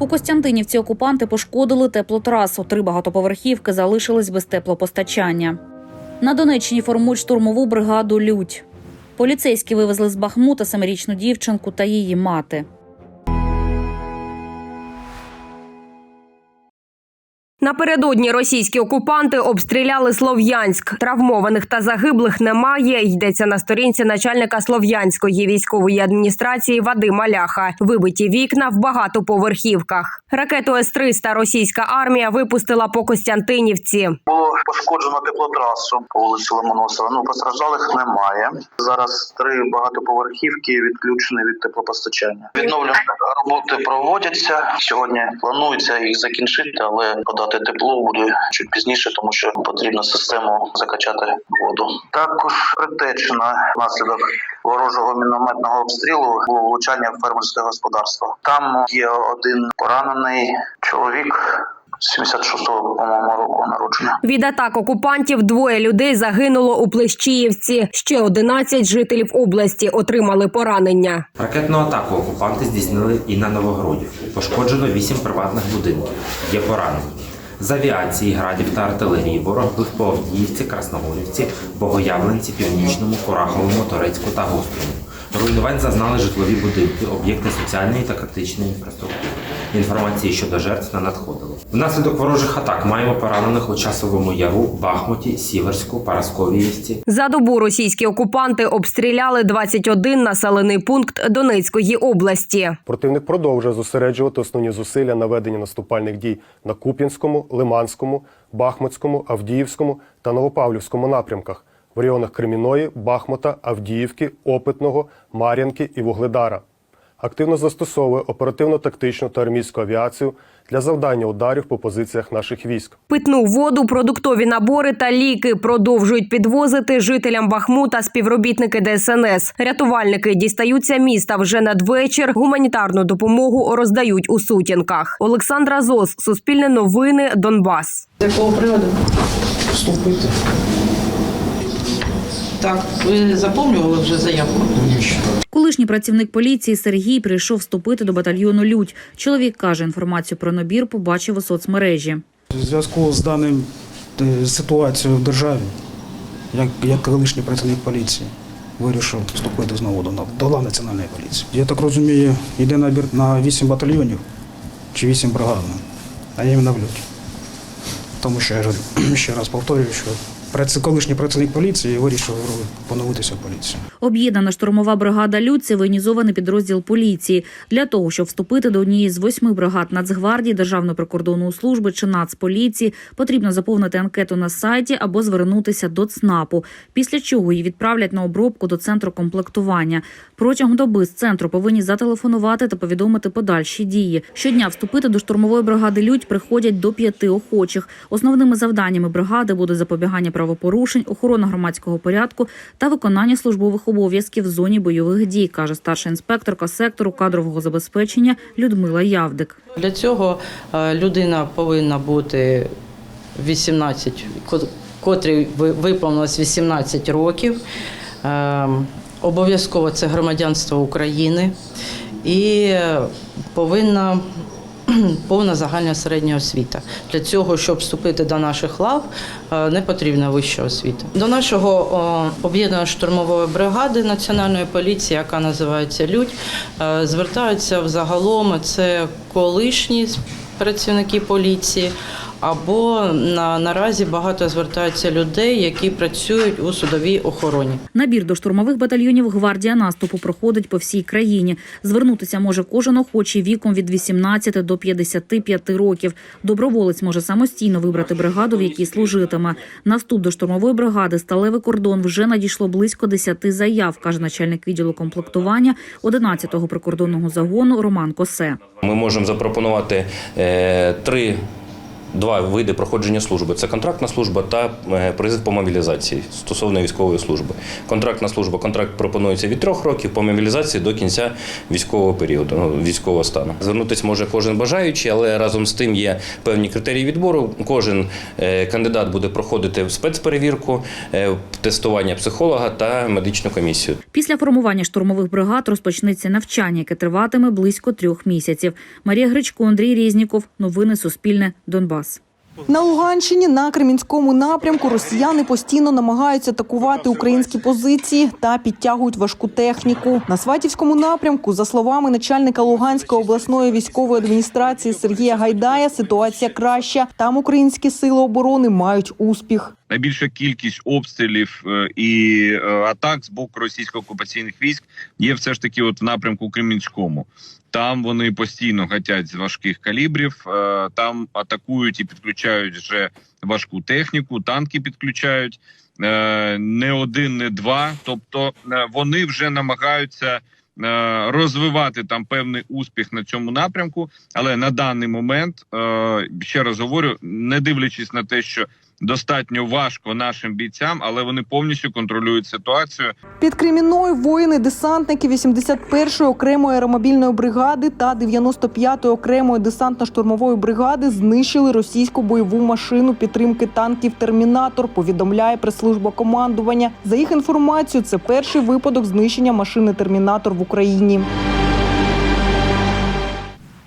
У Костянтинівці окупанти пошкодили теплотрасу. Три багатоповерхівки залишились без теплопостачання. На Донеччині формують штурмову бригаду Людь. Поліцейські вивезли з Бахмута семирічну дівчинку та її мати. Напередодні російські окупанти обстріляли Слов'янськ. Травмованих та загиблих немає. Йдеться на сторінці начальника Слов'янської військової адміністрації Вадима Ляха. Вибиті вікна в багатоповерхівках. Ракету С-300 російська армія випустила по Костянтинівці. Було пошкоджено теплотрасу по вулиці Ломоносова. Ну постраждалих немає. Зараз три багатоповерхівки відключені від теплопостачання. Відновлювальні роботи проводяться. Сьогодні планується їх закінчити, але подати тепло буде чуть пізніше, тому що потрібно систему закачати воду. Також притечена внаслідок ворожого мінометного обстрілу було влучання в фермерське господарство. Там є один поранений чоловік. 76-го, по-моєму, року народження. Від атак окупантів двоє людей загинуло у Плещіївці. Ще 11 жителів області отримали поранення. Ракетну атаку окупанти здійснили і на Новогродівку. Пошкоджено вісім приватних будинків. Є поранені. З авіації, градів та артилерії ворог бив по Авдіївці, Красногорівці, Богоявленці, Північному, Кораховому, Торецьку та Гострому. Руйнувань зазнали житлові будинки, об'єкти соціальної та критичної інфраструктури. Інформації щодо жертв не надходило. Внаслідок ворожих атак маємо поранених у часовому яру, Бахмуті, Сіверську, Парасковіївці, За добу російські окупанти обстріляли 21 населений пункт Донецької області. Противник продовжує зосереджувати основні зусилля на веденні наступальних дій на Куп'янському, Лиманському, Бахмутському, Авдіївському та Новопавлівському напрямках в районах Креміної, Бахмута, Авдіївки, Опитного, Мар'янки і Вугледара. Активно застосовує оперативно-тактичну та армійську авіацію для завдання ударів по позиціях наших військ. Питну воду, продуктові набори та ліки продовжують підвозити жителям Бахмута співробітники ДСНС. Рятувальники дістаються міста вже надвечір. Гуманітарну допомогу роздають у сутінках. Олександра Зос, Суспільне новини, Донбас. З якого приводу? Вступити. Так, ви заповнювали вже заявку? Колишній працівник поліції Сергій прийшов вступити до батальйону Людь. Чоловік каже, інформацію про набір побачив у соцмережі. У зв'язку з даним е, ситуацією в державі, як, як колишній працівник поліції, вирішив вступити знову до, до національної поліції. Я так розумію, йде набір на 8 батальйонів чи 8 бригад, а я іменно в люті. Тому що я ще раз повторюю, що колишній працівник поліції вирішив поновитися поліцію. Об'єднана штурмова бригада Людь це воєнізований підрозділ поліції. Для того, щоб вступити до однієї з восьми бригад Нацгвардії, Державної прикордонної служби чи Нацполіції, потрібно заповнити анкету на сайті або звернутися до ЦНАПу. Після чого її відправлять на обробку до центру комплектування. Протягом доби з центру повинні зателефонувати та повідомити подальші дії. Щодня вступити до штурмової бригади Людь приходять до п'яти охочих. Основними завданнями бригади буде запобігання правопорушень, охорона громадського порядку та виконання службових обов'язків в зоні бойових дій, каже старша інспекторка сектору кадрового забезпечення Людмила Явдик. Для цього е, людина повинна бути 18, ко- котрій ви- виповнилось 18 років. Е, Обов'язково це громадянство України і е, повинна повна загальна середня освіта. Для цього, щоб вступити до наших лав, е, не потрібна вища освіта. До нашого об'єднаної штурмової бригади національної поліції, яка називається Людь, е, звертаються взагалом. Це колишні працівники поліції. Або на наразі багато звертаються людей, які працюють у судовій охороні. Набір до штурмових батальйонів гвардія наступу проходить по всій країні. Звернутися може кожен охочий віком від 18 до 55 років. Доброволець може самостійно вибрати бригаду, в якій служитиме. На вступ до штурмової бригади сталевий кордон вже надійшло близько 10 заяв, каже начальник відділу комплектування 11-го прикордонного загону Роман Косе. Ми можемо запропонувати е, три два види проходження служби: це контрактна служба та е, призив по мобілізації стосовно військової служби. Контрактна служба контракт пропонується від трьох років по мобілізації до кінця військового періоду, ну, військового стану. Звернутися може кожен бажаючий, але разом з тим є певні критерії відбору. Кожен е, кандидат буде проходити спецперевірку, е, тестування психолога та медичну комісію. Після формування штурмових бригад розпочнеться навчання, яке триватиме близько трьох місяців. Марія Гречко, Андрій Різніков. Новини Суспільне. Донбас. На Луганщині на Кремінському напрямку росіяни постійно намагаються атакувати українські позиції та підтягують важку техніку. На Сватівському напрямку, за словами начальника Луганської обласної військової адміністрації Сергія Гайдая, ситуація краща. Там українські сили оборони мають успіх. Найбільша кількість обстрілів е, і е, атак з боку російсько-окупаційних військ є все ж таки от в напрямку Кремінському. Там вони постійно гатять з важких калібрів, е, там атакують і підключають вже важку техніку, танки підключають не один, не два. Тобто вони вже намагаються. Розвивати там певний успіх на цьому напрямку, але на даний момент ще раз говорю, не дивлячись на те, що достатньо важко нашим бійцям, але вони повністю контролюють ситуацію. Під Кремінною воїни-десантники 81-ї окремої аеромобільної бригади та 95-ї окремої десантно-штурмової бригади знищили російську бойову машину підтримки танків Термінатор. Повідомляє прес-служба командування. За їх інформацією, це перший випадок знищення машини Термінатор в Україні.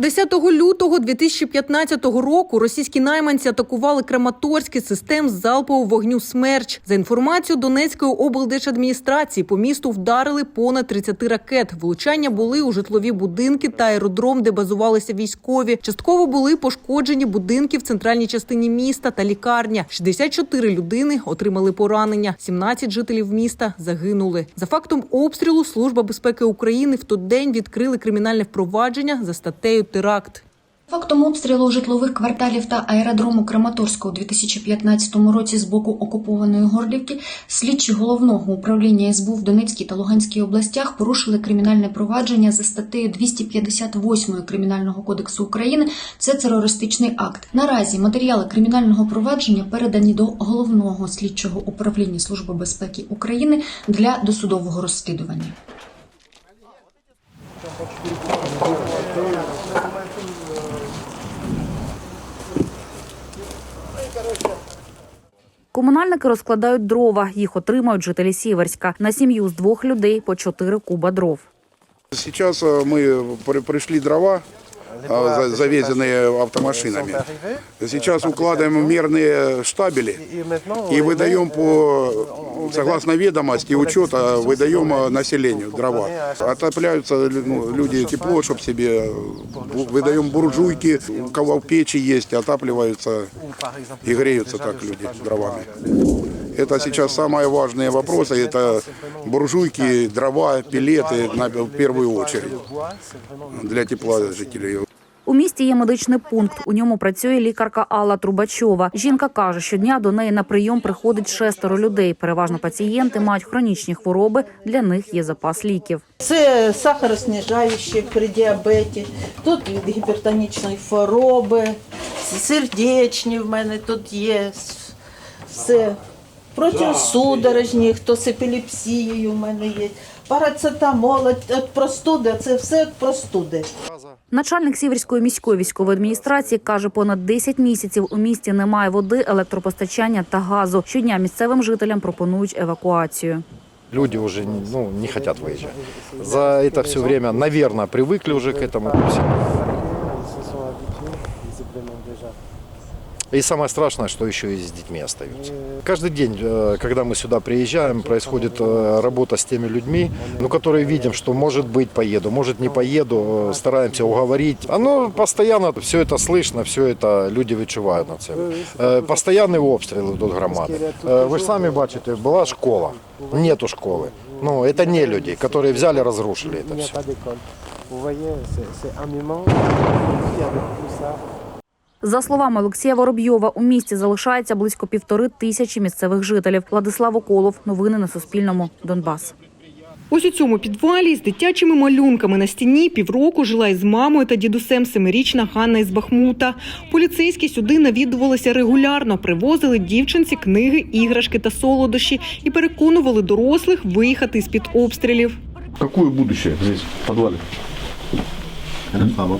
10 лютого 2015 року російські найманці атакували Краматорський систем залпового вогню «Смерч». За інформацією Донецької облдержадміністрації, по місту вдарили понад 30 ракет. Влучання були у житлові будинки та аеродром, де базувалися військові. Частково були пошкоджені будинки в центральній частині міста та лікарня. 64 людини отримали поранення. 17 жителів міста загинули. За фактом обстрілу Служба безпеки України в той день відкрили кримінальне впровадження за статтею теракт. Фактом обстрілу житлових кварталів та аеродрому Краматорського у 2015 році з боку окупованої Горлівки слідчі головного управління СБУ в Донецькій та Луганській областях порушили кримінальне провадження за статтею 258 Кримінального кодексу України. Це терористичний акт. Наразі матеріали кримінального провадження передані до головного слідчого управління Служби безпеки України для досудового розслідування. Комунальники розкладають дрова. Їх отримають жителі Сіверська. На сім'ю з двох людей по чотири куба дров. Зараз ми прийшли дрова, завезенные автомашинами. Сейчас укладываем мерные штабели и выдаем по, согласно ведомости, учета, выдаем э, населению дрова. Отопляются ну, люди тепло, чтобы себе, выдаем буржуйки, у кого печи есть, отапливаются и греются так люди дровами. Это сейчас самые важные вопросы. Это буржуйки, дрова, пилеты на, в первую очередь для тепла жителей. У місті є медичний пункт. У ньому працює лікарка Алла Трубачова. Жінка каже, щодня до неї на прийом приходить шестеро людей. Переважно пацієнти мають хронічні хвороби. Для них є запас ліків. Це сахаросніжаючі при діабеті, тут від гіпертонічної хвороби, сердечні в мене тут є, все. Протисудорожні, хто з епілепсією в мене є Парацетамол, від простуди, це все від простуди. Начальник Сіверської міської військової адміністрації каже, понад 10 місяців у місті немає води, електропостачання та газу. Щодня місцевим жителям пропонують евакуацію. Люди уже ну, не хотят выезжать. За это все время, наверное, привыкли уже к этому. И самое страшное, что еще и с детьми остаются. Каждый день, э, когда мы сюда приезжаем, происходит э, работа с теми людьми, ну, которые видим, что может быть поеду, может не поеду, э, стараемся уговорить. Оно постоянно, все это слышно, все это люди відчувають на це. Э, Постоянный обстріл тут громади. Э, Ви ж самі бачите, була школа, нету школи. Ну, это не люди, которые взяли, разрушили это все. За словами Олексія Воробйова, у місті залишається близько півтори тисячі місцевих жителів. Владислав Околов. Новини на Суспільному. Донбас. Ось у цьому підвалі з дитячими малюнками на стіні півроку жила із мамою та дідусем семирічна Ганна із Бахмута. Поліцейські сюди навідувалися регулярно, привозили дівчинці книги, іграшки та солодощі і переконували дорослих виїхати з під обстрілів. Какое будущее здесь, в подвале? Реклама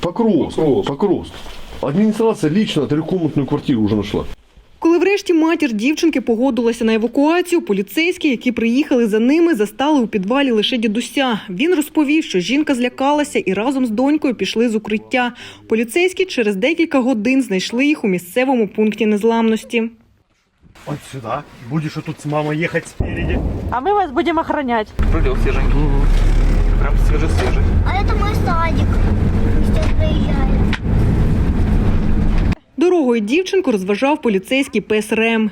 подарит. Покрос, покрос. Администрация лично трехкомнатную квартиру уже нашла. Коли врешті матір дівчинки погодилася на евакуацію, поліцейські, які приїхали за ними, застали у підвалі лише дідуся. Він розповів, що жінка злякалася і разом з донькою пішли з укриття. Поліцейські через декілька годин знайшли їх у місцевому пункті незламності. Вот сюда. Будешь вот тут с мамой ехать спереди. А ми вас будемо охороняти. Прилет свеженький. Прям свежий-свежий. А это мой садик. Дорогою дівчинку розважав поліцейський пес Рем.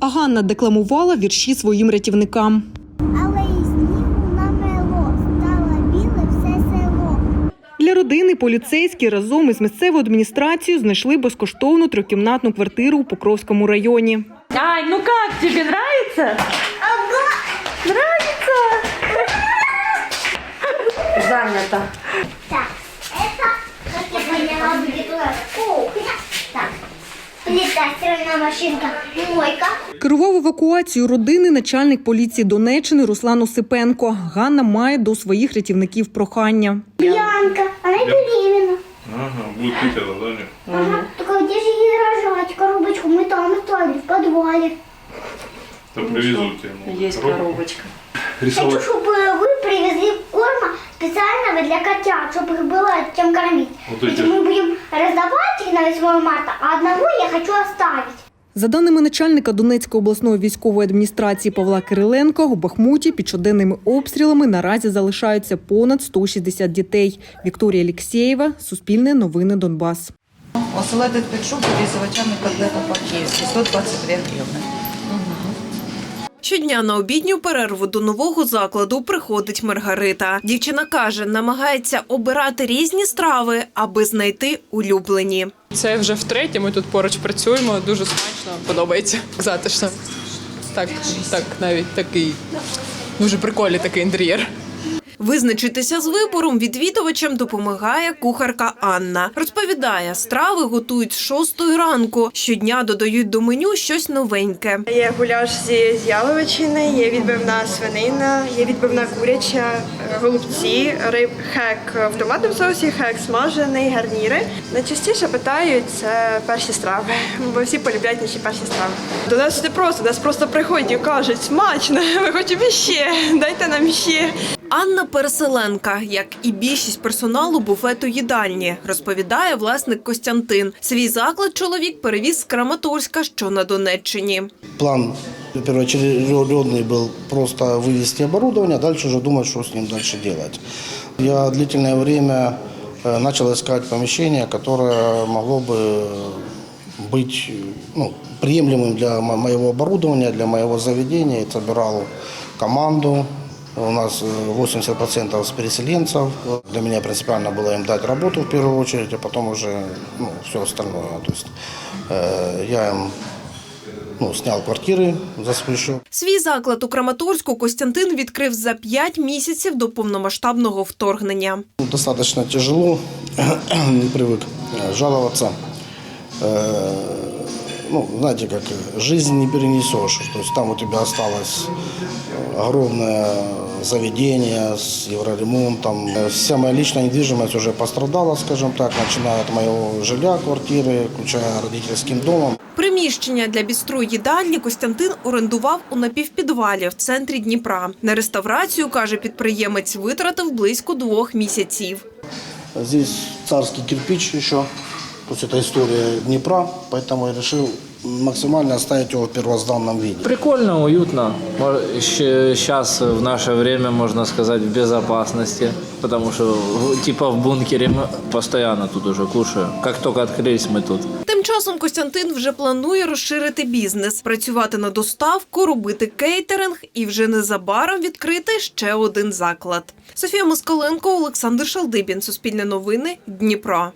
А Ганна декламувала вірші своїм рятівникам. Для родини поліцейські разом із місцевою адміністрацією знайшли безкоштовну трьохкімнатну квартиру у Покровському районі. Ай, ну как, тебе нравится? Нравится? Занято. Так, это, как я поняла, будет у нас кухня. Так, плита, машинка, мойка. Керував евакуацією родини начальник поліції Донеччини Руслан Осипенко. Ганна має до своїх рятівників прохання. Бьянка, она беременна. Ага, будет пить это, да? Ага. Только где же ей рожать? Коробочку мы там оставили, в подвале. То привезут ему. Есть коробочка. Хочу, чтобы вы привезли корма специального для котят, чтобы их было чем кормить. Вот Ведь эти. мы будем раздавать их на 8 марта, а одного я хочу оставить. За даними начальника Донецької обласної військової адміністрації Павла Кириленко, у Бахмуті під щоденними обстрілами наразі залишаються понад 160 дітей. Вікторія Ліксєєва, Суспільне новини Донбас. Оселедить під шубу різовичами котлета по-київськи, 122 гривни. Щодня на обідню перерву до нового закладу приходить Маргарита. Дівчина каже, намагається обирати різні страви, аби знайти улюблені. Це вже втретє. Ми тут поруч працюємо. Дуже смачно, подобається. Затишно. Так, так, навіть такий дуже прикольний такий інтер'єр. Визначитися з вибором відвідувачам допомагає кухарка Анна. Розповідає, страви готують шостої ранку. Щодня додають до меню щось новеньке. Є гуляш з яловичини, є відбивна свинина, є відбивна куряча, голубці, риб, хек в томатному соусі, хек смажений, гарніри. Найчастіше питають це перші страви, бо всі полюбляють наші перші страви. До нас не просто, до нас просто приходять і кажуть, смачно, ми хочемо ще, дайте нам ще. Анна Переселенка, як і більшість персоналу буфету їдальні, розповідає власник Костянтин. Свій заклад чоловік перевіз з Краматорська, що на Донеччині. План первоочередный был просто вывести оборудование, а дальше уже думать, что с ним дальше делать. Я длительное время э, начал искать помещение, которое могло бы быть ну, приемлемым для мо- моего оборудования, для моего заведения. И собирал команду. У нас э, 80% с переселенцев. Для меня принципиально было им дать работу в первую очередь, а потом уже ну, все остальное. То есть э, я им ну, снял квартиры за свой счет. Свій заклад у Краматорську Костянтин відкрив за п'ять місяців до повномасштабного вторгнення. Достаточно тяжело, не привык э, жаловаться. Э, Ну, знаете, как э, жизнь не перенесешь. То есть там у тебя осталось э, огромное заведение с евроремонтом. Э, Вся моя личная недвижимость уже пострадала, скажем так, начиная от моего жилья, квартиры, включая родительским домом. Приміщення для бістру їдальні Костянтин орендував у напівпідвалі в центрі Дніпра. На реставрацію, каже підприємець, витратив близько двох місяців. Здесь царский кирпич еще. То есть это история Днепра, поэтому я решил максимально оставить его в первозданном виде. Прикольно, уютно. Сейчас в наше время, можно сказать, в безопасности. Потому что в- типа в бункере мы постоянно тут уже кушаем. Как только открылись, мы тут. Тим часом Костянтин вже планує розширити бізнес, працювати на доставку, робити кейтеринг і вже незабаром відкрити ще один заклад. Софія Москаленко, Олександр Шалдибін, Суспільне новини, Дніпро.